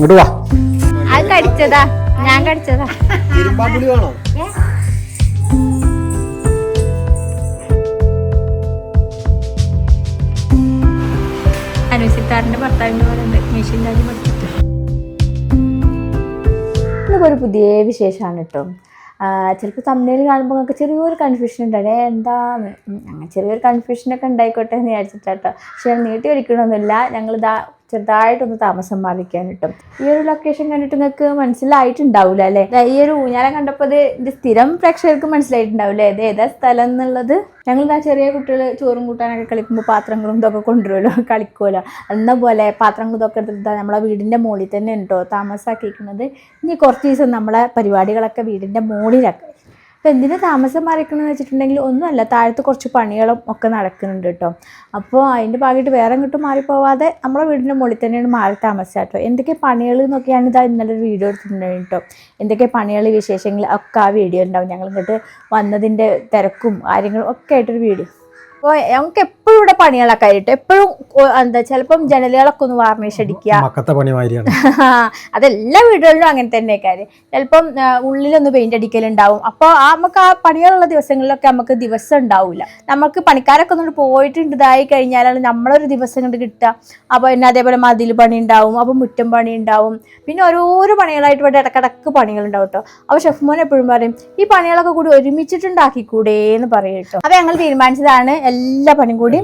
ഇങ്ങോട്ട് വാ അത് കടിച്ചതാ. ഞാൻ കടിച്ചതാ. ഇരുമ്പാമ്പുളി വേണോ? അനുസിത്താറിന്റെ ഭർത്താവിന്റെ പോലെ ഉണ്ട്. മെഷീൻ കാര്യം പഠിച്ചിട്ട്. ഇന്നിപ്പോൾ ഒരു പുതിയ വിശേഷമാണ് കേട്ടോ. ചിലപ്പോൾ തമ്മിൽ കാണുമ്പോൾ നമുക്ക് ചെറിയൊരു കൺഫ്യൂഷൻ ഉണ്ടാണ് എന്താന്ന്? ഉം, അങ്ങനെ ചെറിയൊരു കൺഫ്യൂഷനൊക്കെ ഉണ്ടായിക്കോട്ടെ എന്ന് വിചാരിച്ചിട്ടാട്ടോ. പക്ഷെ നീട്ടി വലിക്കണമൊന്നുമില്ല ഞങ്ങൾ ഇതാ ചെറുതായിട്ടൊന്ന് താമസം മാറിക്കാൻ കിട്ടും ഈ ഒരു ലൊക്കേഷൻ കണ്ടിട്ട് നിങ്ങൾക്ക് മനസ്സിലായിട്ടുണ്ടാവില്ല അല്ലേ? ഈ ഒരു ഊഞ്ഞാലം കണ്ടപ്പോൾ ഇത് സ്ഥിരം പ്രേക്ഷകർക്ക് മനസ്സിലായിട്ടുണ്ടാവില്ലേ ഇത് ഏതാ സ്ഥലം എന്നുള്ളത്. ഞങ്ങൾ ചെറിയ കുട്ടികൾ ചോറും കൂട്ടാനൊക്കെ കളിക്കുമ്പോൾ പാത്രങ്ങളും ഇതൊക്കെ കൊണ്ടുവരുമല്ലോ കളിക്കുമല്ലോ എന്ന പോലെ പാത്രങ്ങളും ഇതൊക്കെ എടുത്തിട്ട് നമ്മളെ വീടിന്റെ മുകളിൽ തന്നെ ഉണ്ടോ താമസാക്കിയിരിക്കുന്നത്. ഇനി കുറച്ച് ദിവസം നമ്മളെ പരിപാടികളൊക്കെ വീടിന്റെ മുകളിലൊക്കെ അപ്പോൾ എന്തിനു താമസം മാറിക്കണമെന്ന് വെച്ചിട്ടുണ്ടെങ്കിൽ ഒന്നുമല്ല താഴത്ത് കുറച്ച് പണികളും ഒക്കെ നടക്കുന്നുണ്ട് കേട്ടോ. അപ്പോൾ അതിന്റെ ഭാഗമായിട്ട് വേറെ എങ്ങോട്ടും മാറിപ്പോവാതെ നമ്മളെ വീടിന്റെ മുകളിൽ തന്നെയാണ് മാറി താമസിച്ചത് കേട്ടോ. എന്തൊക്കെ പണികൾ എന്നൊക്കെയാണ് ഇതാ ഇന്നലെ ഒരു വീഡിയോ എടുത്തിട്ടുണ്ടായിരുന്നു കേട്ടോ. എന്തൊക്കെ പണികൾ വിശേഷങ്ങൾ ഒക്കെ ആ വീഡിയോ ഉണ്ടാവും ഞങ്ങൾ ഇങ്ങോട്ട് വന്നതിന്റെ തിരക്കും കാര്യങ്ങളും ഒക്കെ ആയിട്ടൊരു വീഡിയോ. അപ്പോൾ ഞങ്ങൾക്ക് എപ്പോഴും ഇവിടെ പണികളൊക്കെ ആയിട്ട് എപ്പോഴും എന്താ ചിലപ്പം ജനലുകളൊക്കെ ഒന്ന് വാർണിഷ് അടിക്കുക. അതെല്ലാ വീടുകളിലും അങ്ങനെ തന്നെ കാര്യം ചിലപ്പം ഉള്ളിലൊന്ന് പെയിന്റ് അടിക്കലുണ്ടാവും. അപ്പോൾ ആ നമുക്ക് ആ പണികളുള്ള ദിവസങ്ങളിലൊക്കെ നമുക്ക് ദിവസം ഉണ്ടാവില്ല നമുക്ക് പണിക്കാരൊക്കെ ഒന്നും പോയിട്ടുണ്ട് ഇതായി കഴിഞ്ഞാലാണ് നമ്മളൊരു ദിവസം കൊണ്ട് കിട്ടുക. അപ്പോൾ പിന്നെ അതേപോലെ മതിൽ പണി ഉണ്ടാവും അപ്പോൾ മുറ്റം പണി ഉണ്ടാവും. പിന്നെ ഓരോരോ പണികളായിട്ട് ഇവിടെ ഇടക്കിടക്ക് പണികളുണ്ടാവും കേട്ടോ. അപ്പോൾ ഷെഫ് മോൻ എപ്പോഴും പറയും ഈ പണികളൊക്കെ കൂടി ഒരുമിച്ചിട്ടുണ്ടാക്കിക്കൂടെ എന്ന് പറയും കേട്ടോ. അപ്പോൾ ഞങ്ങൾ തീരുമാനിച്ചതാണ് എല്ലാ പണിയും കൂടി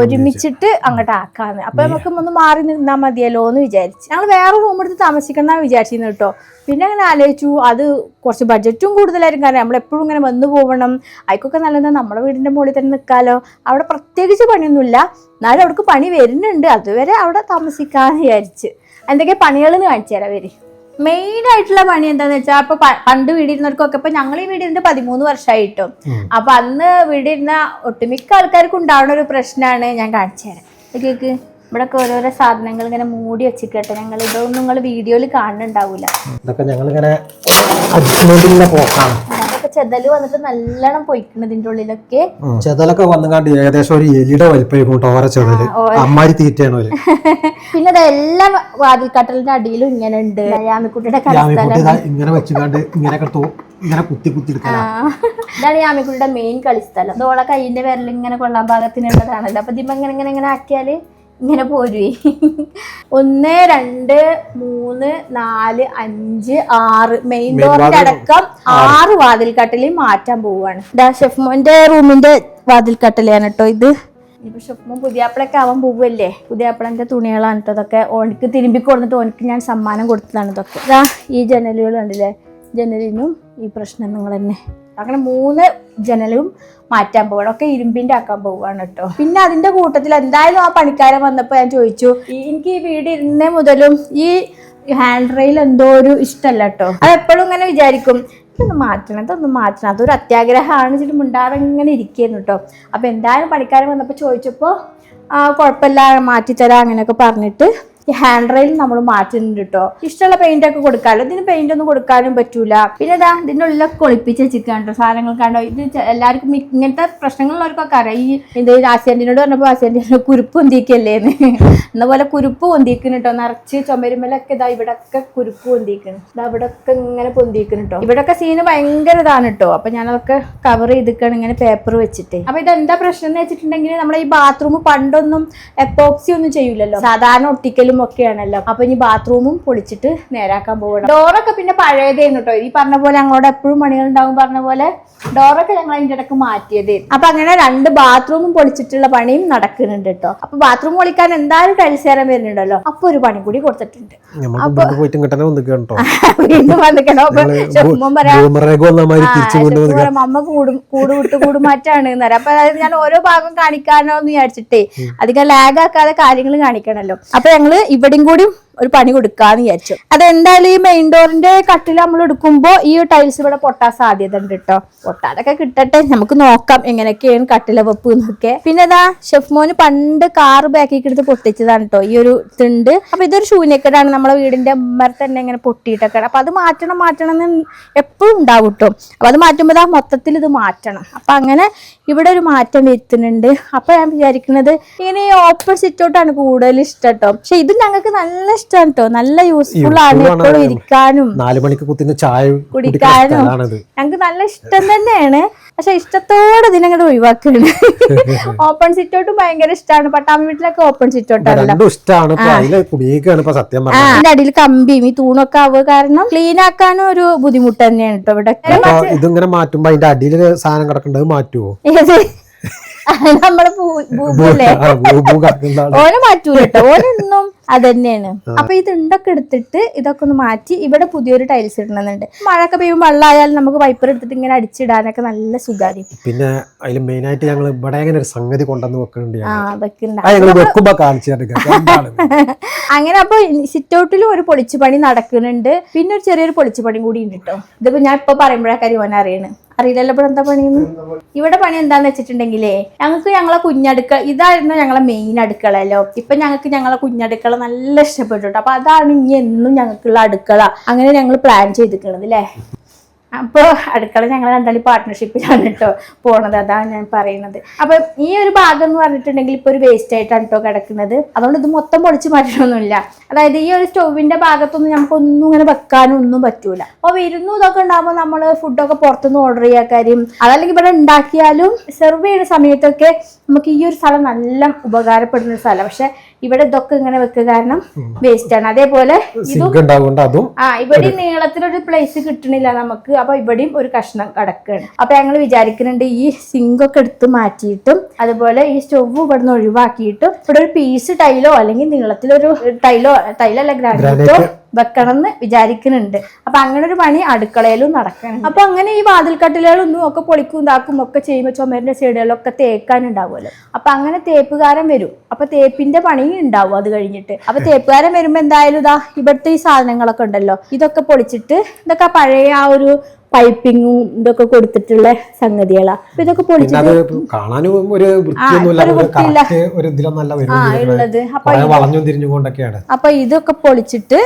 ഒരുമിച്ചിട്ട് അങ്ങോട്ട് ആക്കാന്ന്. അപ്പൊ നമുക്ക് ഒന്ന് മാറി നിന്നാ മതിയല്ലോ എന്ന് വിചാരിച്ചു. ഞങ്ങൾ വേറെ റൂം എടുത്ത് താമസിക്കണം വിചാരിച്ചിരുന്നു കേട്ടോ. പിന്നെ അങ്ങനെ ആലോചിച്ചു. അത് കുറച്ച് ബഡ്ജറ്റും കൂടുതലായിരിക്കും. കാരണം നമ്മൾ എപ്പോഴും ഇങ്ങനെ വന്നു പോകണം അതിക്കൊക്കെ നല്ലത് നമ്മുടെ വീടിന്റെ മുകളിൽ തന്നെ നിൽക്കാലോ. അവിടെ പ്രത്യേകിച്ച് പണിയൊന്നുമില്ല. എന്നാലും അവിടേക്ക് പണി വരുന്നുണ്ട്. അതുവരെ അവിടെ താമസിക്കാന്ന് വിചാരിച്ച്. എന്തൊക്കെ പണികൾ കാണിച്ചു തരാം വരി. മെയിൻ ആയിട്ടുള്ള പണി എന്താന്ന് വെച്ചാൽ അപ്പൊ പണ്ട് വീടിരുന്നവർക്കൊക്കെ ഇപ്പൊ ഞങ്ങൾ ഈ വീടിരുന്ന് പതിമൂന്ന് വർഷമായിട്ടും. അപ്പൊ അന്ന് വീടിരുന്ന ഒട്ടുമിക്ക ആൾക്കാർക്ക് ഉണ്ടാവുന്ന ഒരു പ്രശ്നമാണ് ഞാൻ കാണിച്ചു തരാം. കേക്ക്. ഇവിടെ ഓരോരോ സാധനങ്ങൾ ഇങ്ങനെ മൂടി വെച്ചിക്കട്ടെ ഞങ്ങൾ ഇതൊന്നും നിങ്ങൾ വീഡിയോയിൽ കാണുന്നുണ്ടാവൂല. ഇതൊക്കെ ഞങ്ങൾ ഇങ്ങനെ പോക്കാണ്. അതൊക്കെ ചെതൽ വന്നിട്ട് നല്ലോണം പൊയ്ക്കണം ഇതിന്റെ ഉള്ളിലൊക്കെ. ചെതലൊക്കെ വന്നുകാണ്ട് ഏകദേശം ഒരു എലിയുടെ വലിപ്പം ടോര ചെതൽ. അമ്മാരി തീറ്റയാണ് പിന്നെ അതെല്ലാം വാതിൽക്കട്ടലിന്റെ അടിയിലും ഇങ്ങനെ ഉണ്ട്. യാമിക്കുട്ടിയുടെ ഇങ്ങനെ വെച്ചുകാണ്ട് ഇങ്ങനെ ഇങ്ങനെ കുത്തി കുത്തി. ഇതാണ് യാമിക്കുട്ടിയുടെ മെയിൻ കളിസ്ഥലം. ഇതോളെ കൈയിന്റെ വിരൽ ഇങ്ങനെ കൊള്ളാൻ പാകത്തിനുള്ളതാണല്ലോ. അപ്പൊ ഇതിപ്പോ ഇങ്ങനെ ഇങ്ങനെ ഇങ്ങനെ ആക്കിയാൽ ഇങ്ങനെ പോരുവേ. ഒന്ന് രണ്ട് മൂന്ന് നാല് അഞ്ച് ആറ്. മെയിൻ ഡോറിന്റെ അടക്കം ആറ് വാതിൽക്കട്ടലിൽ മാറ്റാൻ പോവാണ് ഇതാ ഷെഫ് മോന്റെ റൂമിന്റെ വാതിൽക്കട്ടലാണ് കേട്ടോ ഇത്. ഇനിയിപ്പോ ഷെഫ് മോൻ പുതിയാപ്പിളൊക്കെ ആവാൻ പോവല്ലേ പുതിയാപ്പിളന്റെ തുണികളാണ് കേട്ടോ ഇതൊക്കെ. ഓനിക്ക് തിരുമ്പി കൊടുത്തിട്ട് ഓനിക്ക് ഞാൻ സമ്മാനം കൊടുത്തതാണ് ഇതൊക്കെ. ഇതാ ഈ ജനലുകൾ ഉണ്ടല്ലേ ജനലിനും ഈ പ്രശ്നം നിങ്ങൾ തന്നെ. അങ്ങനെ മൂന്ന് ജനലും മാറ്റാൻ പോവാണ്. ഒക്കെ ഇരുമ്പിന്റെ ആക്കാൻ പോവാണ് കേട്ടോ പിന്നെ അതിന്റെ കൂട്ടത്തിൽ എന്തായാലും ആ പണിക്കാരൻ വന്നപ്പോൾ ഞാൻ ചോദിച്ചു "ഈ- എനിക്ക് ഈ വീട് ഇരുന്നേ മുതലും ഈ ഹാൻഡ് റെയിൽ എന്തോ ഒരു ഇഷ്ടമല്ല കേട്ടോ അത് എപ്പോഴും ഇങ്ങനെ വിചാരിക്കും ഇതൊന്ന് മാറ്റണം ഇതൊന്ന് മാറ്റണം. അതൊരു അത്യാഗ്രഹമാണ്. വെച്ചിട്ട് മിണ്ടാതെ ഇങ്ങനെ ഇരിക്കുന്നു കേട്ടോ അപ്പൊ എന്തായാലും പണിക്കാരൻ വന്നപ്പോൾ ചോദിച്ചപ്പോൾ കുഴപ്പമില്ല മാറ്റിത്തരാം അങ്ങനെയൊക്കെ പറഞ്ഞിട്ട് ഈ ഹാൻഡ് റെയിൽ നമ്മൾ മാറ്റുന്നുണ്ട് കേട്ടോ ഇഷ്ടമുള്ള പെയിന്റ് ഒക്കെ കൊടുക്കാമല്ലോ ഇതിന് പെയിന്റ് ഒന്നും കൊടുക്കാനും പറ്റൂല. പിന്നെ ഇതാ ഇതിന്റെ ഉള്ളിലൊക്കെ ഒളിപ്പിച്ച് കേട്ടോ സാധനങ്ങൾ കണ്ടോ? ഇത് എല്ലാവർക്കും ഇങ്ങനത്തെ പ്രശ്നങ്ങളുള്ളവർക്കൊക്കെ അറിയാം. ഈ ഇത് ആശാന്റിനോട് പറഞ്ഞപ്പോൾ ആസിയന്റിന് കുരുപ്പ് പൊന്തിക്കല്ലേന്ന് എന്ന. പോലെ കുരുപ്പ് പൊന്തിക്കുന്നു കേട്ടോ നിറച്ച് ചുമരുമലൊക്കെ ഇതാ ഇവിടെ ഒക്കെ കുരുപ്പ് പൊന്തിക്കുന്നു ഇതാ ഇവിടെ ഒക്കെ ഇങ്ങനെ പൊന്തിക്കുന്നു കേട്ടോ ഇവിടൊക്കെ സീന് ഭയങ്കര ഇതാണ് കേട്ടോ അപ്പൊ ഞാനതൊക്കെ കവർ ചെയ്തിക്കണം ഇങ്ങനെ പേപ്പർ വെച്ചിട്ട്. അപ്പൊ ഇതെന്താ പ്രശ്നം എന്ന് വെച്ചിട്ടുണ്ടെങ്കിൽ നമ്മളെ ഈ ബാത്റൂം പണ്ടൊന്നും എപ്പോക്സി ഒന്നും ചെയ്യൂലല്ലോ. സാധാരണ ഒട്ടിക്കലും ഒക്കെയാണല്ലോ അപ്പൊ ഇനി ബാത്റൂമും പൊളിച്ചിട്ട് നേരാക്കാൻ പോകണം ഡോറൊക്കെ പിന്നെ പഴയതേന്ന് കേട്ടോ. ഈ പറഞ്ഞ പോലെ ഞങ്ങളോട് എപ്പോഴും പണികൾ ഉണ്ടാവും പറഞ്ഞ പോലെ ഡോറൊക്കെ ഞങ്ങൾ അതിന്റെ ഇടയ്ക്ക് മാറ്റിയതേ അപ്പൊ അങ്ങനെ രണ്ട് ബാത്റൂമും പൊളിച്ചിട്ടുള്ള പണിയും നടക്കുന്നുണ്ട് കേട്ടോ. അപ്പൊ ബാത്റൂം പൊളിക്കാൻ എന്തായാലും ടൈൽസ് ചേരാൻ വരുന്നുണ്ടല്ലോ. അപ്പൊ ഒരു പണി കൂടി കൊടുത്തിട്ടുണ്ട്. അമ്മ കൂടും കൂട് വിട്ട് കൂട് മാറ്റാണ് എന്നറിയാം അപ്പൊ അതായത് ഞാൻ ഓരോ ഭാഗം കാണിക്കാനോ എന്ന് വിചാരിച്ചിട്ടേ അധികം ലാഗ് ആക്കാതെ കാര്യങ്ങൾ കാണിക്കണല്ലോ. അപ്പൊ ഞങ്ങൾ ഇവിടെയും കൂടി ഒരു പണി കൊടുക്കാന്ന് വിചാരിച്ചു. അതെന്തായാലും ഈ മെയിൻ ഡോറിന്റെ കട്ടിൽ നമ്മൾ എടുക്കുമ്പോ ഈ ടൈൽസ് ഇവിടെ പൊട്ടാൻ സാധ്യത ഉണ്ട് കേട്ടോ പൊട്ടാതൊക്കെ കിട്ടട്ടെ. നമുക്ക് നോക്കാം എങ്ങനെയൊക്കെയാണ് കട്ടില വെപ്പ് എന്നൊക്കെ. പിന്നെ ഇതാ ഷെഫ് മോന് പണ്ട് കാർ ബാക്കിൽ എടുത്ത് പൊട്ടിച്ചതാണ് കേട്ടോ ഈ ഒരു തിണ്ട് അപ്പൊ ഇതൊരു ശൂന്യക്കെടാണ്. നമ്മളെ വീടിന്റെ ഉമ്മർ തന്നെ ഇങ്ങനെ പൊട്ടിയിട്ടൊക്കെ അപ്പൊ അത് മാറ്റണം മാറ്റണം എന്ന് എപ്പോഴും ഉണ്ടാവും കേട്ടോ അപ്പൊ അത് മാറ്റുമ്പോൾ ആ മൊത്തത്തിൽ ഇത് മാറ്റണം. അപ്പൊ അങ്ങനെ ഇവിടെ ഒരു മാറ്റം വരുത്തുന്നുണ്ട്. അപ്പൊ ഞാൻ വിചാരിക്കുന്നത് ഇങ്ങനെ ഈ ഓപ്പൺ സിറ്റോട്ടാണ് കൂടുതൽ ഇഷ്ടം കേട്ടോ പക്ഷെ ഇത് ഞങ്ങൾക്ക് നല്ല ഇഷ്ടമാണ് കേട്ടോ നല്ല യൂസ്ഫുൾ ആണ് എപ്പോഴും ഇരിക്കാനും. നാല് മണിക്ക് കുത്തിന് ചായ കുടിക്കാനും. ഞങ്ങൾക്ക് നല്ല ഇഷ്ടം തന്നെയാണ്. പക്ഷെ ഇഷ്ടത്തോടെ ഇതിനങ്ങോട്ട് ഒഴിവാക്കുന്നുണ്ട് ഓപ്പൺ സിറ്റോട്ടും ഭയങ്കര ഇഷ്ടമാണ് പട്ടാമ്പി വീട്ടിലൊക്കെ ഓപ്പൺ സിറ്റോട്ടാണ് അതിന്റെ അടിയിൽ കമ്പിയും ഈ തൂണൊക്കെ ആവുക കാരണം ക്ലീൻ ആക്കാനും ഒരു ബുദ്ധിമുട്ട് തന്നെയാണ് കേട്ടോ ഇവിടെ ഇതിങ്ങനെ മാറ്റുമ്പോ അതിന്റെ അടിയിൽ സാധനം കിടക്കേണ്ടത് മാറ്റുമോ നമ്മൾ പൂല്ലേ ആ, ഭൂ- ഭൂ കിടക്കുന്ന ആൾ. ഓന് മാറ്റൂല കേട്ടോ ഓനൊന്നും അതന്നെയാണ് അപ്പൊ ഇത് ഉണ്ടൊക്കെ എടുത്തിട്ട് ഇതൊക്കെ ഒന്ന് മാറ്റി ഇവിടെ പുതിയൊരു ടൈൽസ് ഇടണമെന്നുണ്ട് മഴയൊക്കെ പെയ്യുമ്പോൾ വെള്ളമായാലും നമുക്ക് വൈപ്പർ എടുത്തിട്ട് ഇങ്ങനെ അടിച്ചിടാനൊക്കെ നല്ല സുഖാരി പിന്നെ അതിൽ മെയിൻ ആയിട്ട് ഞങ്ങൾ ഇവിടെ ഒരു സംഗതി കൊണ്ടുവന്ന് വെക്കുന്നുണ്ട് അങ്ങനെ അപ്പൊ സിറ്റ് ഔട്ടിലും ഒരു പൊളിച്ചു പണി നടക്കുന്നുണ്ട്. പിന്നെ ഒരു ചെറിയൊരു പൊളിച്ചു പണി കൂടി ഉണ്ട് കേട്ടോ ഇതിപ്പോ ഞാൻ ഇപ്പൊ പറയുമ്പോഴേ ഓൻ അറിയണ്. അറിയില്ലല്ലോ ഇവിടെ എന്താ പണിയെന്ന്? ഇവിടെ പണി എന്താന്ന് വെച്ചിട്ടുണ്ടെങ്കിലേ ഞങ്ങൾക്ക് ഞങ്ങളെ കുഞ്ഞടുക്കള ഇതായിരുന്നു ഞങ്ങളെ മെയിൻ അടുക്കളല്ലോ ഇപ്പൊ ഞങ്ങൾക്ക് ഞങ്ങളെ കുഞ്ഞടുക്കള നല്ല ഇഷ്ടപ്പെട്ടു അപ്പൊ അതാണ് ഇനി എന്നും ഞങ്ങൾക്കുള്ള അടുക്കള. അങ്ങനെ ഞങ്ങൾ പ്ലാൻ ചെയ്തിരിക്കണത് അല്ലേ അപ്പോൾ അടുക്കള ഞങ്ങൾ രണ്ടാളി പാർട്ട്ണർഷിപ്പിലാണ് കേട്ടോ പോണത് അതാണ് ഞാൻ പറയുന്നത്. അപ്പൊ ഈ ഒരു ഭാഗം എന്ന് പറഞ്ഞിട്ടുണ്ടെങ്കിൽ ഇപ്പൊ ഒരു വേസ്റ്റ് ആയിട്ടാണ് കേട്ടോ കിടക്കുന്നത്. അതുകൊണ്ട് ഇത് മൊത്തം പൊളിച്ച് മാറ്റണമൊന്നുമില്ല അതായത് ഈ ഒരു സ്റ്റൗവിന്റെ ഭാഗത്തൊന്നും നമുക്ക് ഒന്നും ഇങ്ങനെ വെക്കാനും ഒന്നും പറ്റൂല. അപ്പോൾ വിരുന്നു ഇതൊക്കെ ഉണ്ടാകുമ്പോൾ നമ്മൾ ഫുഡൊക്കെ പുറത്തുനിന്ന് ഓർഡർ ചെയ്യാൻ കാര്യം അതല്ലെങ്കിൽ ഇവിടെ ഉണ്ടാക്കിയാലും സെർവ് ചെയ്യുന്ന സമയത്തൊക്കെ നമുക്ക് ഈ ഒരു സ്ഥലം നല്ല ഉപകാരപ്പെടുന്ന ഒരു സ്ഥലം. പക്ഷെ ഇവിടെ ഇതൊക്കെ ഇങ്ങനെ വെക്കുക കാരണം വേസ്റ്റ് ആണ്. അതേപോലെ ആ ഇവിടെ നീളത്തിലൊരു പ്ലേസ് കിട്ടണില്ല നമുക്ക്. അപ്പൊ ഇവിടെയും ഒരു കഷ്ണം കിടക്കുകയാണ് അപ്പൊ ഞങ്ങൾ വിചാരിക്കുന്നുണ്ട് ഈ സിങ്ക് ഒക്കെ എടുത്ത് മാറ്റിയിട്ടും അതുപോലെ ഈ സ്റ്റവ് നിന്ന് ഒഴിവാക്കിയിട്ടും ഇവിടെ ഒരു പീസ് ടൈലോ അല്ലെങ്കിൽ നീളത്തിലൊരു ടൈലോ ടൈലല്ല ഗ്രാനൈറ്റോ വെക്കണം എന്ന് വിചാരിക്കുന്നുണ്ട്. അപ്പൊ അങ്ങനെ ഒരു പണി അടുക്കളയിലും നടക്കണം അപ്പൊ അങ്ങനെ ഈ വാതിൽക്കട്ടിലുകളൊന്നും ഒക്കെ പൊളിക്കും ഇതാക്കും ഒക്കെ ചെയ്യുമ്പോൾ ചുമരിന്റെ സൈഡുകളിലൊക്കെ തേക്കാനുണ്ടാവുമല്ലോ അപ്പൊ അങ്ങനെ തേപ്പുകാരൻ വരും. അപ്പൊ തേപ്പിന്റെ പണി ഉണ്ടാവും അത് കഴിഞ്ഞിട്ട്. അപ്പൊ തേപ്പുകാരൻ വരുമ്പോ എന്തായാലും ഇതാ ഇവിടുത്തെ ഈ സാധനങ്ങളൊക്കെ ഉണ്ടല്ലോ ഇതൊക്കെ പൊളിച്ചിട്ട് ഇതൊക്കെ പഴയ ആ ഒരു പൈപ്പിങ്ങും ഇതൊക്കെ കൊടുത്തിട്ടുള്ള സംഗതികളാ. അപ്പൊ ഇതൊക്കെ പൊളിച്ചിട്ട് ഉള്ളത്. അപ്പൊ ഇതൊക്കെ പൊളിച്ചിട്ട്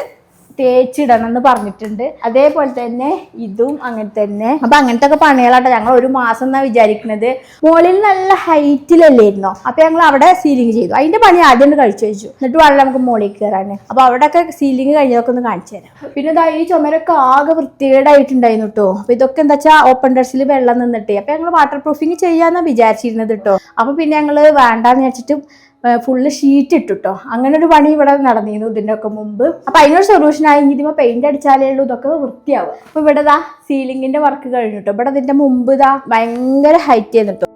തേച്ചിടണം എന്ന് പറഞ്ഞിട്ടുണ്ട്. അതേപോലെ തന്നെ ഇതും അങ്ങനെ തന്നെ. അപ്പൊ അങ്ങനത്തെ ഒക്കെ പണികളാട്ടോ. ഞങ്ങൾ ഒരു മാസം എന്നാ വിചാരിക്കുന്നത് മുകളിൽ നല്ല ഹൈറ്റിലല്ലായിരുന്നോ? അപ്പൊ ഞങ്ങൾ അവിടെ സീലിംഗ് ചെയ്തു. അതിന്റെ പണി ആദ്യം കഴിച്ചു വെച്ചു. എന്നിട്ട് വേണം നമുക്ക് മുകളിൽ കയറാൻ അപ്പൊ അവിടെ ഒക്കെ സീലിംഗ് കഴിഞ്ഞതൊക്കെ ഒന്ന് കാണിച്ചു തരാം. പിന്നെ ഇതാ ഈ ചുമരൊക്കെ ആകെ വൃത്തികേടായിട്ടുണ്ടായിരുന്നു കേട്ടോ അപ്പൊ ഇതൊക്കെ എന്താ വെച്ചാൽ ഓപ്പൺ ഡ്രസ്സിൽ വെള്ളം നിന്നിട്ടേ. അപ്പൊ ഞങ്ങൾ വാട്ടർ പ്രൂഫിങ് ചെയ്യാന്നാ വിചാരിച്ചിരുന്നത് കേട്ടോ അപ്പൊ പിന്നെ ഞങ്ങൾ വേണ്ടാന്ന് വെച്ചിട്ട് ഫുള്ള് ഷീറ്റ് ഇട്ടുട്ടോ. അങ്ങനെ ഒരു പണി ഇവിടെ നടന്നിരുന്നു ഇതിന്റെയൊക്കെ മുമ്പ്. അപ്പൊ അതിനൊരു സൊല്യൂഷൻ ആയി. ഇനി ഇതിപ്പോ പെയിന്റ് അടിച്ചാലേ ഉള്ളൂ. ഇതൊക്കെ വൃത്തിയാവും. അപ്പൊ ഇവിടെ ദാ സീലിംഗിന്റെ വർക്ക് കഴിഞ്ഞിട്ടോ ഇവിടെ ഇതിന്റെ മുമ്പ് ഇതാ ഭയങ്കര ഹൈറ്റ് ചെയ്തിട്ടോ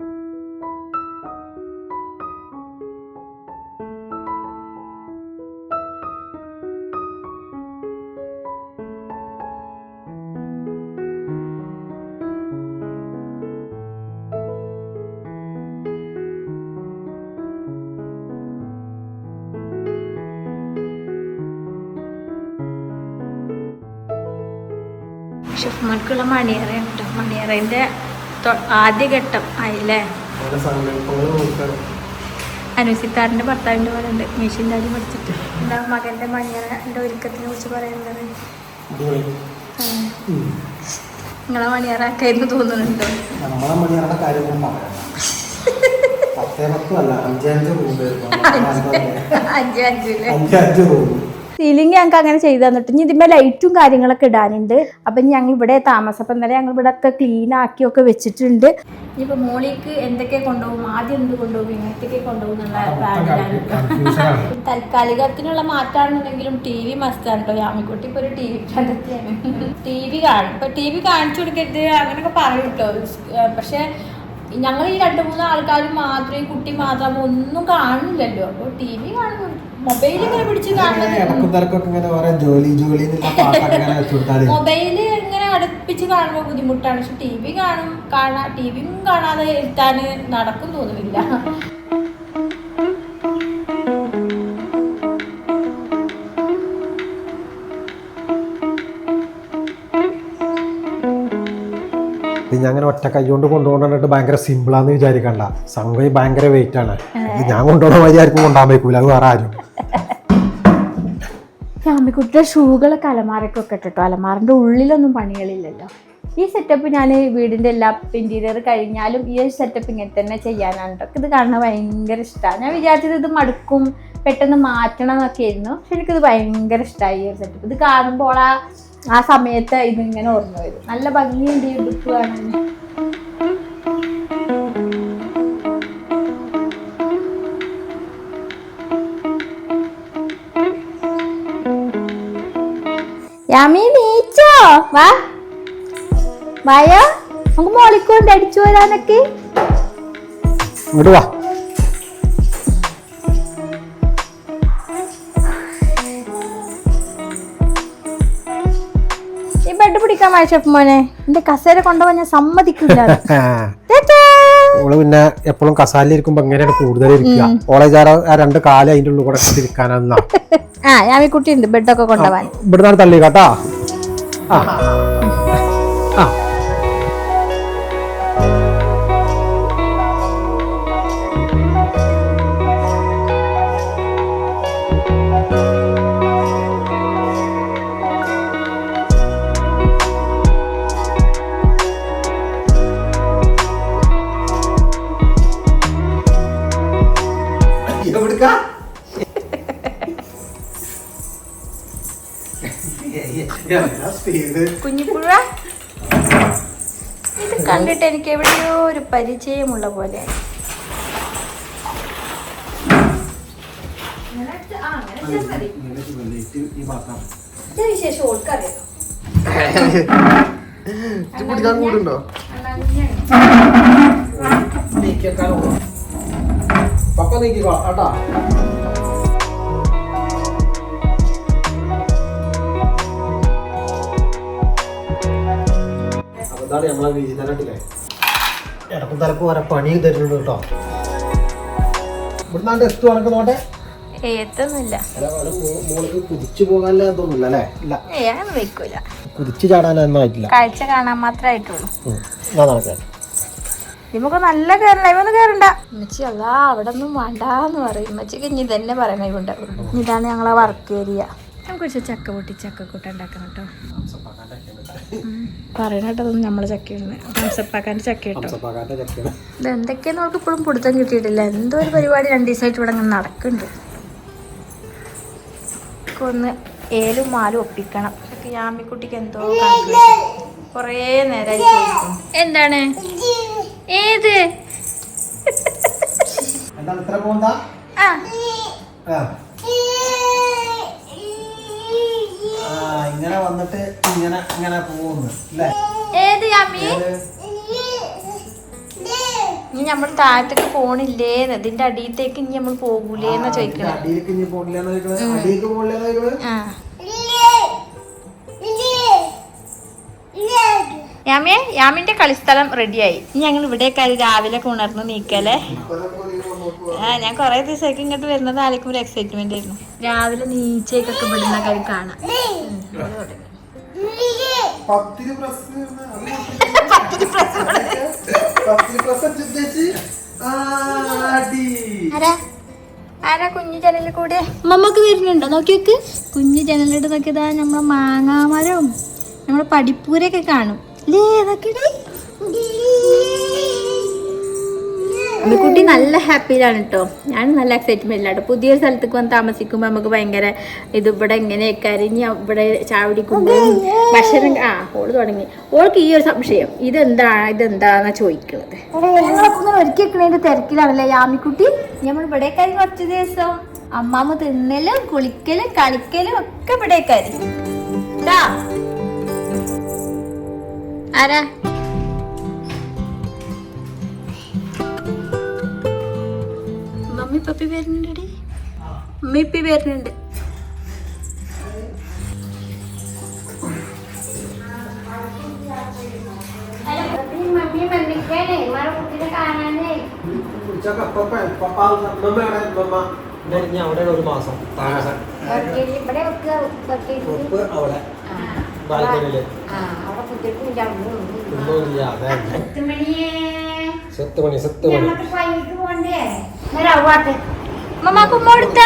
ഷെഫ്മാർക്കുള്ള മണിയറ കേട്ടോ. മണിയറേന്റെ ആദ്യഘട്ടം ആയില്ലേ? അനുസിത്താറിന്റെ ഭർത്താവിന്റെ പോലെ ഉണ്ട് മെഷീൻ ആദ്യം പഠിച്ചിട്ട്. എന്താ മകന്റെ മണിയറന്റെ ഒരുക്കത്തിനെ കുറിച്ച് പറയുന്നത് നിങ്ങളെ മണിയറാക്കായിരുന്നു തോന്നുന്നുണ്ടോ? നമ്മളെ മണിയറയുടെ കാര്യം പത്തേ അഞ്ചഞ്ച് റൂം അഞ്ച് റൂം. സീലിംഗ് ഞങ്ങൾക്ക് അങ്ങനെ ചെയ്തു തന്നിട്ട്. ഇനി ഇതിന്മേൽ ലൈറ്റും കാര്യങ്ങളൊക്കെ ഇടാനുണ്ട്. അപ്പം ഞങ്ങൾ ഇവിടെ താമസം അപ്പം ഇന്നലെ ഞങ്ങൾ ഇവിടെ ഒക്കെ ക്ലീൻ ആക്കിയൊക്കെ വെച്ചിട്ടുണ്ട്. ഇനിയിപ്പോൾ മോളിക്ക് എന്തൊക്കെ കൊണ്ടുപോകും? ആദ്യം എന്ത് കൊണ്ടുപോകും? ഇങ്ങനത്തെ കൊണ്ടുപോകും എന്നുള്ള താൽക്കാലികത്തിനുള്ള തൽക്കാലികത്തിനുള്ള മാറ്റാണെന്നുണ്ടെങ്കിലും ടി വി മസ്റ്റാണ് കേട്ടോ യാമിക്കുട്ടി ഇപ്പോൾ ഒരു ടി വി കണ്ടെത്തിയാണ്. ടി വി കാണും. ഇപ്പൊ ടി വി കാണിച്ചു കൊടുക്കരുത്. അങ്ങനെയൊക്കെ പറയും കേട്ടോ പക്ഷേ ഞങ്ങൾ ഈ രണ്ട് മൂന്ന് ആൾക്കാരും മാത്രമേ ഈ കുട്ടി മാത്രം ഒന്നും കാണില്ലല്ലോ അപ്പോൾ ടി വി കാണുന്നു മൊബൈൽ ഇങ്ങനെ പിടിച്ച് കാണുന്നത് ജോലി ജോലി മൊബൈൽ ഇങ്ങനെ അടുപ്പിച്ച് കാണുമ്പോൾ ബുദ്ധിമുട്ടാണ്. പക്ഷെ ടി വി കാണും കാണാ ടി വിയും കാണാതെ ഇരുത്താൻ നടക്കും തോന്നുന്നില്ല. ഞാൻ അങ്ങനെ ഒറ്റ കൈ കൊണ്ട് കൊണ്ടുപോകണ്ടിട്ട് ഭയങ്കര സിമ്പിളാന്ന് വിചാരിക്കണ്ട. സംഗതി ഭയങ്കര വെയിറ്റ് ആണ്. ഇത് ഞാൻ കൊണ്ടുപോകണ വഴി ആർക്കും കൊണ്ടുപോകാൻ പറ്റൂല അത് വേറെ ആരും. അമ്മിക്കുട്ടിയുടെ ഷൂകളൊക്കെ അലമാരക്കൊക്കെ ഇട്ടിട്ടോ? അലമാറിന്റെ ഉള്ളിലൊന്നും പണികളില്ലല്ലോ. ഈ സെറ്റപ്പ് ഞാൻ വീടിന്റെ എല്ലാ ഇന്റീരിയർ കഴിഞ്ഞാലും ഈ ഒരു സെറ്റപ്പ് ഇങ്ങനെ തന്നെ ചെയ്യാനാണ് കേട്ടോ ഇത് കാണാൻ ഭയങ്കര ഇഷ്ടമാണ് ഞാൻ വിചാരിച്ചത് ഇത് മടുക്കും പെട്ടെന്ന് മാറ്റണം എന്നൊക്കെ ആയിരുന്നു. പക്ഷെ എനിക്കിത് ഭയങ്കര ഇഷ്ടമായി ഈ ഒരു സെറ്റപ്പ് ഇത് കാണുമ്പോൾ ആ ആ സമയത്ത് ഇതിങ്ങനെ ഓർമ്മ വരും. നല്ല ഭംഗിയുണ്ട് ഈ ബുക്ക് കാണാൻ. യാമി നീച്ചോ? വാ. വായോ? നമുക്ക് മോളിക്കൊണ്ട് അടിച്ചു വരാനൊക്കെ. ഇങ്ങോട്ട് വാ. ഈ ബെഡ് പിടിക്കാൻ വാ ഷെഫ് മോനെ. എന്റെ കസേര കൊണ്ടുപോകാൻ ഞാൻ സമ്മതിക്കില്ല. ഓൾ പിന്നെ എപ്പോഴും കസാലിരിക്കുമ്പോ എങ്ങനെയാണ് കൂടുതൽ ഇരിക്കുക ഓളെ ആ രണ്ട് കാലം അതിന്റെ ഉള്ളിൽ കൂടെ ഇരിക്കാനാ ആ യാമിക്കുട്ടി ഉണ്ട് ബെഡൊക്കെ കൊണ്ടുപോകാൻ ഇവിടുന്നാണ് തള്ളി കേട്ടാ ആ. കുഞ്ഞിപ്പുഴ? ഇത് കണ്ടിട്ട് എനിക്ക് എവിടെയോ ഒരു പരിചയമുള്ള പോലെ. കുടിക്കാൻ കൂടുണ്ടോ? പപ്പ നീക്കിക്കോ കേട്ടാ അതാണ് നമ്മളെ വീതനട്ടില്ലേ ഇടക്കും തലക്ക് വരെ പണി തരുന്നുണ്ട് കേട്ടോ. ഇവിടുന്ന് ടെസ്റ്റ് നടക്കുന്നോട്ടെ ഏത്തൊന്നുമില്ല മോൾക്ക് കുതിച്ചു പോകാനല്ലേ അല്ലേ? ഇല്ല. വെക്കൂല. കുതിച്ചു കാഴ്ച കാണാൻ മാത്രമായിട്ടുള്ളൂ നമുക്ക് നല്ല കയറണ്ട ഇവന്ന് കയറണ്ട ഉമ്മച്ചി അല്ലാ അവിടെ ഒന്നും വേണ്ടാന്ന് പറയും. ഉമ്മച്ചിക്ക് ഇനി തന്നെ പറയണ ഇവിടെ ഇതാണ് ഞങ്ങളെ വർക്ക് ഏരിയ നമുക്ക് ചക്ക പൊട്ടി ചക്ക കൂട്ട ഉണ്ടാക്കണം കേട്ടോ. പറയണ കേട്ടതൊന്നും നമ്മളെ ചക്കയാണ് കംസപ്പാക്കാന്റെ ചക്ക കേട്ടോ ഇത് എന്തൊക്കെയാന്ന് നമുക്ക് ഇപ്പോഴും പിടുത്തം കിട്ടിയിട്ടില്ല. എന്തോ ഒരു പരിപാടി രണ്ട് ദിവസമായിട്ട് ഇവിടെ അങ്ങനെ നടക്കുന്നുണ്ട്. ഒന്ന് ഏലും മാലും ഒപ്പിക്കണം. ഇതൊക്കെ യാമിക്കുട്ടിക്ക് എന്തോ കുറേ നേരമായി എന്താണ്? ഏത്? എന്താണ്? ഇത്ര പോകുന്നതാ? ആ ആ. ആ ഇങ്ങനെ വന്നിട്ട് ഇങ്ങനെ ഇങ്ങനെ പോകുന്നു അല്ലേ? ഏത് യാമി? ഇനി നമ്മൾ താഴത്തേക്ക് പോണില്ലേന്ന്. ഇതിന്റെ അടിയത്തേക്ക് ഇനി നമ്മൾ പോകൂലേന്ന് ചോദിക്കണം. അടിയിലേക്ക് ഇനി പോണില്ലെന്ന് അടിയിലേക്ക് പോണില്ലെന്ന് യാമിയെ യാമിന്റെ കളിസ്ഥലം റെഡിയായി. ഇനി ഞങ്ങൾ ഇവിടേക്ക് രാവിലെ ഉണർന്ന് നീക്കല്ലേ? ആ ഞാൻ കൊറേ ദിവസമൊക്കെ ഇങ്ങോട്ട് വരുന്നത് ആലക്കും ഒരു എക്സൈറ്റ്മെന്റ് ആയിരുന്നു. രാവിലെ നീച്ചേക്കൊക്കെ വിടുന്ന കാര്യം കാണാം. ആരാ? ആരാ കുഞ്ഞു ജനലിൽ കൂടെ? മമ്മക്ക് വരുന്നുണ്ടോ? നോക്കി നോക്ക് കുഞ്ഞു ജനലിട്ട് നോക്കിയതാ നമ്മളെ മാങ്ങാമരവും നമ്മളെ പഠിപ്പൂരൊക്കെ കാണും. അല്ലേ അതൊക്കെ കുട്ടി നല്ല ഹാപ്പിയിലാണ് കേട്ടോ ഞാൻ നല്ല എക്സൈറ്റ്മെന്റിലാണ് പുതിയൊരു സ്ഥലത്തേക്ക് വന്ന് താമസിക്കുമ്പോൾ നമുക്ക് ഭയങ്കര ഇത് ഇവിടെ എങ്ങനെയൊക്കെ അരിഞ്ഞ് ഇവിടെ ചാവടിക്കുമ്പോഴും ഭക്ഷണം ആ ഓൾ തുടങ്ങി. ഓൾക്ക് ഈ ഒരു സംശയം ഇതെന്താ ഇതെന്താണെന്നാ ചോദിക്കുന്നത് ഞങ്ങളൊക്കെ ഇങ്ങനെ ഒരുക്കി വെക്കണതിന്റെ തിരക്കിലാണല്ലേ യാമിക്കുട്ടി? നമ്മൾ ഇവിടേക്കാരി കുറച്ച് ദിവസം. അമ്മാമ്മ തിന്നലും കുളിക്കലും കളിക്കലും ഒക്കെ ഇവിടേക്കാരി കാര്യം ആരാ? Mummy puppy വരുന്നുണ്ടടി. മമ്മി ഇപ്പി വരുന്നുണ്ട് അവിടെ ഒരു മാസം. താമസം അവിടെ. ബാൽക്കണിയിൽ. സത്ത് മണി സത്ത് മണി മമ്മാക്ക് ഉമ്മ കൊടുത്ത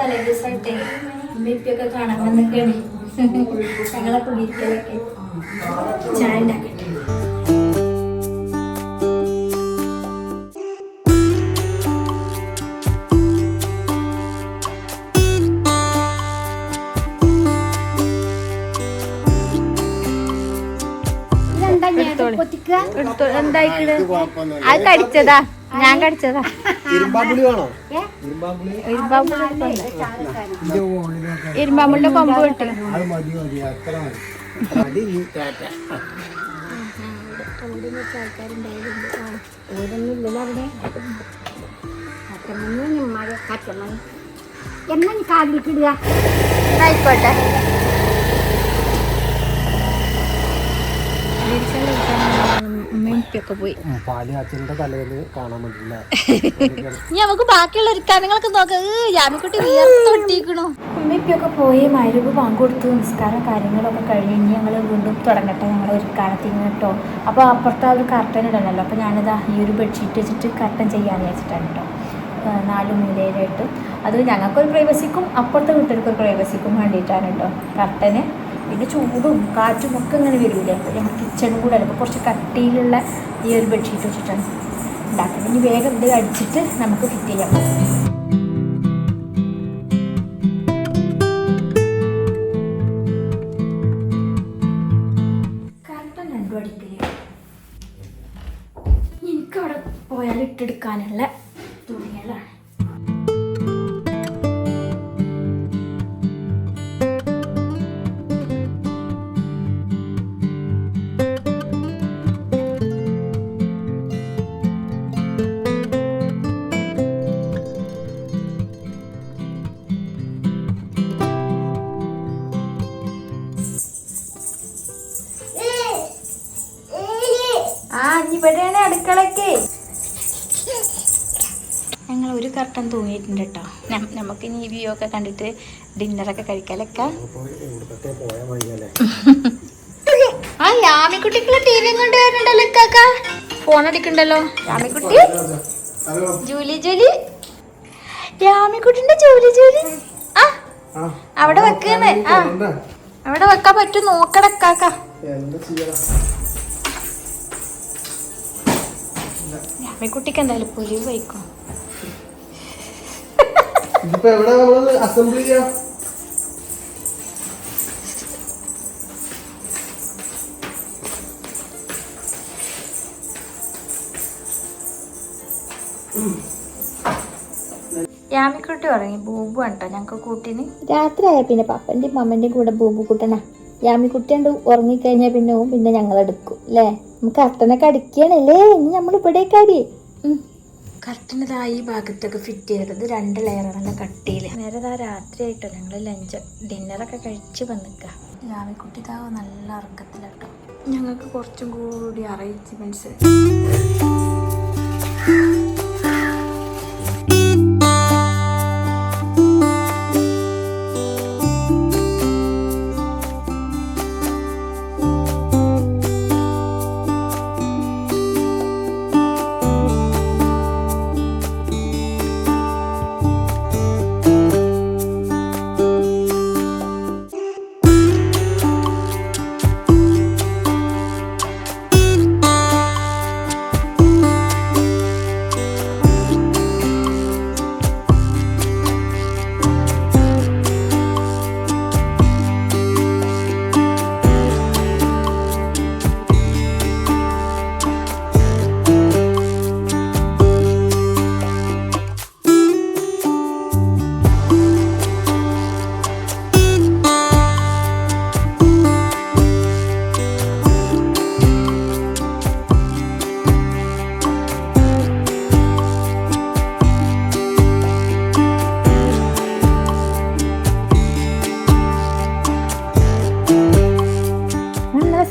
തലേദിവസമായിട്ടേ ഉമ്മ ഇപ്പൊക്കെ കാണാൻ വന്നൊക്കെയാണ്. ഞങ്ങളെ കുടിയിരിക്കലൊക്കെ എന്തായിക്കണ്? അത് കടിച്ചതാ. ഞാൻ കടിച്ചതാ. ഇരുമ്പാമ്പുളി വേണോ? ഇരുമ്പാമ്പുള്ളി ഇരുമ്പാമ്പുള്ളിന്റെ കൊമ്പ് കിട്ടും എന്നാ കാതിലിക്കിടുക ആയിക്കോട്ടെ. പോയി തലേന്ന് കാണാൻ പറ്റില്ല നമുക്ക് ബാക്കിയുള്ള ഒരുക്കാനങ്ങളൊക്കെ നോക്കാം ജാമിക്കുട്ടി വിയർത്തൊട്ടിക്കണു ഉമ്മയൊക്കെ പോയി മരുവ് പങ്കുകൊടുത്തു നിസ്കാരം കാര്യങ്ങളൊക്കെ കഴിഞ്ഞ് ഞങ്ങൾ വീണ്ടും തുടങ്ങട്ടെ ഞങ്ങൾ ഒരു കാലത്തിന് കേട്ടോ അപ്പോൾ അപ്പുറത്തെ ഒരു കർട്ടൻ ഇടണമല്ലോ അപ്പോൾ ഞാനിതാ ഈ ഒരു ബെഡ്ഷീറ്റ് വെച്ചിട്ട് കർട്ടൻ ചെയ്യാമെന്ന് വെച്ചിട്ടാണ് കേട്ടോ നാല് മൂലയിലായിട്ട് അത് ഞങ്ങൾക്കൊരു പ്രൈവസിക്കും അപ്പുറത്തെ വീട്ടുകാർക്കൊരു പ്രൈവസിക്കും വേണ്ടിയിട്ടാണ് കേട്ടോ കർട്ടന് പിന്നെ ചൂടും കാറ്റും ഒക്കെ ഇങ്ങനെ വരില്ലേ ഞങ്ങൾ കിച്ചണും കൂടെ അപ്പോൾ കുറച്ച് കട്ടിയിലുള്ള ഈ ഒരു ബെഡ്ഷീറ്റ് വെച്ചിട്ടാണ് ഉണ്ടാക്കുന്നത്. ഇനി വേഗം ഇത് അടിച്ചിട്ട് നമുക്ക് ഫിറ്റ് ചെയ്യാം. എനിക്ക് അവിടെ പോയാൽ ഇട്ടെടുക്കാനുള്ള ഒരു തോന്നിയിട്ടുണ്ട് കേട്ടോ. നമുക്ക് ഇനി വ്യൂ ഒക്കെ കണ്ടിട്ട് ഡിന്നറൊക്കെ കഴിക്കാലൊക്കെ. ആ യാമിക്കുട്ടിക്കുള്ള ടി വി കൊണ്ട് വരുന്നുണ്ടല്ലോ ഫോൺ അടിക്കണ്ടല്ലോ. യാമിക്കുട്ടി? Julie Julie? യാമിക്കുട്ടിന്റെ Julie Julie? ആ അവിടെ വെക്കുന്നേ. ആ അവിടെ വെക്കാൻ പറ്റും. നോക്കടക്കാക്ക യാമിക്കുട്ടിക്ക് എന്തായാലും പൊലിവ് വയ്ക്കും ഇതിപ്പോ എവിടെ നമ്മൾ അസംബ്ലി ചെയ്യാം? യാമിക്കുട്ടി ഉറങ്ങി ബൂബു കേട്ടോ ഞങ്ങൾക്ക് കൂട്ടിന്? രാത്രിയായ പിന്നെ പപ്പന്റെയും മമ്മന്റെയും കൂടെ ബൂബു കൂട്ടണ. യാമിക്കുട്ടി ഉണ്ട് ഉറങ്ങിക്കഴിഞ്ഞാൽ പിന്നെ പിന്നെ ഞങ്ങൾ എടുക്കും അല്ലേ നമുക്ക് അത്തനൊക്കെ അടിക്കണല്ലേ? ഇനി നമ്മൾ ഇവിടെ കർട്ടനതാ ഈ ഭാഗത്തൊക്കെ ഫിറ്റ് ചെയ്തത് രണ്ട് ലെയറാണല്ലോ കട്ടിയിൽ നേരെ ഇതാ രാത്രി ആയിട്ടോ ഞങ്ങൾ ലഞ്ച് ഡിന്നറൊക്കെ കഴിച്ച് വന്നിക്കുക രാവിലെ ഇതാ നല്ല ഉറക്കത്തിലാട്ടോ. ഞങ്ങൾക്ക് കുറച്ചും കൂടി അറേഞ്ച്മെന്റ്സ്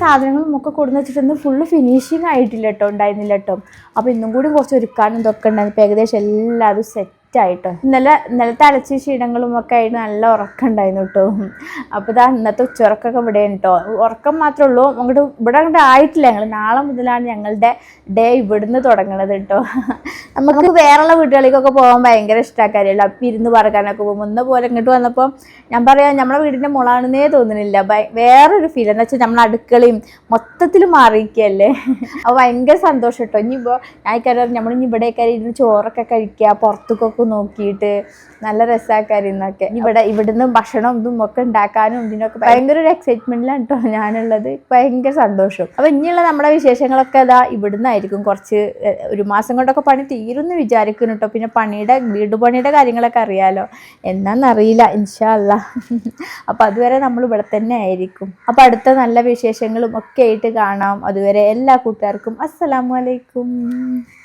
സാധനങ്ങളും ഒക്കെ കൊടുന്ന് വെച്ചിട്ടൊന്നും ഫുള്ള് ഫിനിഷിങ് ആയിട്ടില്ല കേട്ടോ ഉണ്ടായിരുന്നില്ല കേട്ടോ അപ്പോൾ ഇന്നും കൂടി കുറച്ച് ഒരുക്കാനും ഇതൊക്കെ ഉണ്ടായിരുന്നു. ഇപ്പോൾ ഏകദേശം എല്ലാവരും സെറ്റ് സെറ്റായിട്ടോ ഇന്നലെ ഇന്നലത്തെ അലച്ച ക്ഷീണങ്ങളും ഒക്കെ ആയിട്ട് നല്ല ഉറക്കം ഉണ്ടായിരുന്നു കേട്ടോ അപ്പോൾ ഇതാ ഇന്നത്തെ ഉച്ചുറക്കൊക്കെ ഇവിടെയാണ് കേട്ടോ ഉറക്കം മാത്രമേ ഉള്ളൂ. അങ്ങോട്ട് ഇവിടെ അങ്ങോട്ട് ആയിട്ടില്ല ഞങ്ങൾ നാളെ മുതലാണ് ഞങ്ങളുടെ ഡേ ഇവിടുന്ന് തുടങ്ങണത് കേട്ടോ നമുക്ക് വേറെയുള്ള വീടുകളിലേക്കൊക്കെ പോകാൻ ഭയങ്കര ഇഷ്ടമാക്കാറില്ല അപ്പം ഇരുന്ന് പറക്കാനൊക്കെ പോകും. ഒന്ന് പോലെ ഇങ്ങോട്ട് വന്നപ്പോൾ ഞാൻ പറയാം നമ്മളെ വീടിന്റെ മുളാണെന്നേ തോന്നുന്നില്ല. വേറൊരു ഫീൽ എന്ന് വെച്ചാൽ നമ്മളെ അടുക്കളയും മൊത്തത്തിൽ മാറിയിരിക്കുകയല്ലേ? അപ്പോൾ ഭയങ്കര സന്തോഷം കേട്ടോ ഇനിയിപ്പോൾ ഞാൻ കയറി നമ്മളിനി ഇവിടെ കയറി ഇരുന്ന് ചോറൊക്കെ കഴിക്കുക പുറത്തേക്കൊക്കെ നോക്കിയിട്ട് നല്ല രസമാക്കാരുന്നൊക്കെ ഇവിടെ ഇവിടുന്ന് ഭക്ഷണം ഇതും ഒക്കെ ഉണ്ടാക്കാനും ഇതിനൊക്കെ ഭയങ്കര ഒരു എക്സൈറ്റ്മെന്റിലാണ് കേട്ടോ ഞാനുള്ളത്. ഭയങ്കര സന്തോഷം. അപ്പൊ ഇനിയുള്ള നമ്മുടെ വിശേഷങ്ങളൊക്കെ അതാ ഇവിടുന്നായിരിക്കും. കുറച്ച് ഒരു മാസം കൊണ്ടൊക്കെ പണി തീരുമെന്ന് വിചാരിക്കുന്നു കേട്ടോ പിന്നെ പണിയുടെ വീട് പണിയുടെ കാര്യങ്ങളൊക്കെ അറിയാലോ. എന്നാന്നറിയില്ല ഇൻഷാല്ല അപ്പൊ അതുവരെ നമ്മൾ ഇവിടെ തന്നെ ആയിരിക്കും. അപ്പൊ അടുത്ത നല്ല വിശേഷങ്ങളും ഒക്കെ ആയിട്ട് കാണാം. അതുവരെ എല്ലാ കൂട്ടുകാർക്കും അസ്സലാമു അലൈക്കും.